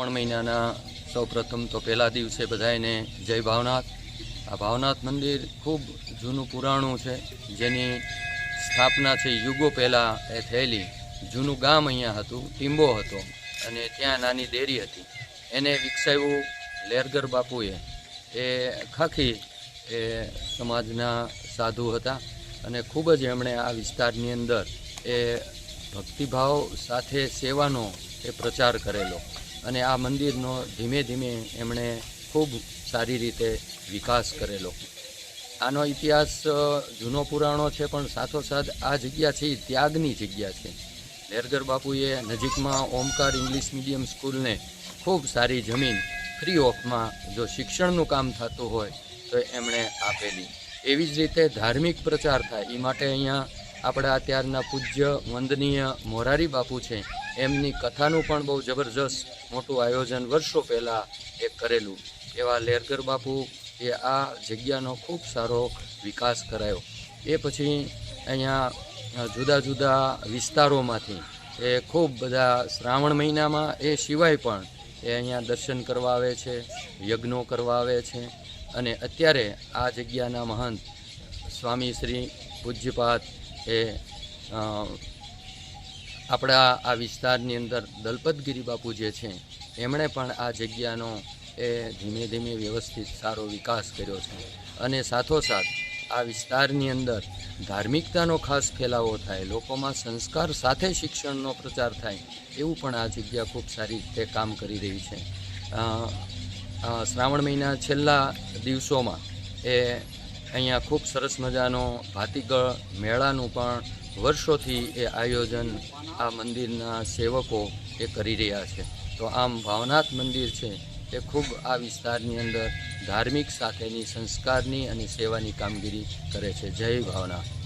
શ્રાવણ મહિનાના સૌ પ્રથમ તો પહેલા દિવસે બધાને જય ભાવનાથ. આ ભાવનાથ મંદિર ખૂબ જૂનું પુરાણું છે, જેની સ્થાપના છે યુગો પહેલાં એ થયેલી. જૂનું ગામ અહીંયા હતું, ટીંબો હતો અને ત્યાં નાની ડેરી હતી. એને વિકસાવ્યું લેરગર બાપુએ. એ ખાખી એ સમાજના સાધુ હતા અને ખૂબ જ એમણે આ વિસ્તારની અંદર એ ભક્તિભાવ સાથે સેવાનો એ પ્રચાર કરેલો. અને આ મંદિરનો ધીમે ધીમે એમણે ખૂબ સારી રીતે વિકાસ કરેલો. આનો ઇતિહાસ જૂનો પુરાણો છે, પણ સાથોસાથ આ જગ્યા છે એ ત્યાગની જગ્યા છે. લેરગર બાપુએ નજીકમાં ઓમકાર ઇંગ્લિશ મીડિયમ સ્કૂલને ખૂબ સારી જમીન ફ્રી ઓફમાં જો શિક્ષણનું કામ થતું હોય, તો એમણે આપેલી. એવી જ રીતે ધાર્મિક પ્રચાર થાય. એ માટે અહીંયા આપણા અત્યારના પૂજ્ય, વંદનીય મોરારી બાપુ છે. એમની કથાનું પણ બહુ જબરજસ્ત મોટું આયોજન વર્ષો પહેલાં એ કરેલું. એવા લેરગર બાપુ એ આ જગ્યાનો ખૂબ સારો વિકાસ કરાયો. એ પછી અહીંયા જુદા જુદા વિસ્તારોમાંથી એ ખૂબ બધા શ્રાવણ મહિનામાં એ સિવાય પણ એ અહીંયા દર્શન કરવા આવે છે, યજ્ઞો કરવા આવે છે અને અત્યારે આ જગ્યાના મહંત સ્વામી શ્રી પૂજ્યપાત એ આપણા આ વિસ્તારની અંદર દલપતગીરી બાપુ જે છે, એમણે પણ આ જગ્યાનો એ ધીમે ધીમે વ્યવસ્થિત સારો વિકાસ કર્યો છે. અને સાથોસાથ આ વિસ્તારની અંદર ધાર્મિકતાનો ખાસ ફેલાવો થાય, લોકોમાં સંસ્કાર સાથે શિક્ષણનો પ્રચાર થાય, એવું પણ આ જગ્યા ખૂબ સારી રીતે કામ કરી રહી છે. શ્રાવણ મહિના છેલ્લા દિવસોમાં એ અહીંયા ખૂબ સરસ મજાનો ભાતીગળ મેળાનું પણ વર્ષોથી એ આયોજન આ મંદિરના સેવકો એ કરી રહ્યા છે. તો આમ ભાવનાથ મંદિર છે એ ખૂબ આ વિસ્તારની અંદર ધાર્મિક સાથેની, સંસ્કારની અને સેવાની કામગીરી કરે છે. જય ભાવનાથ.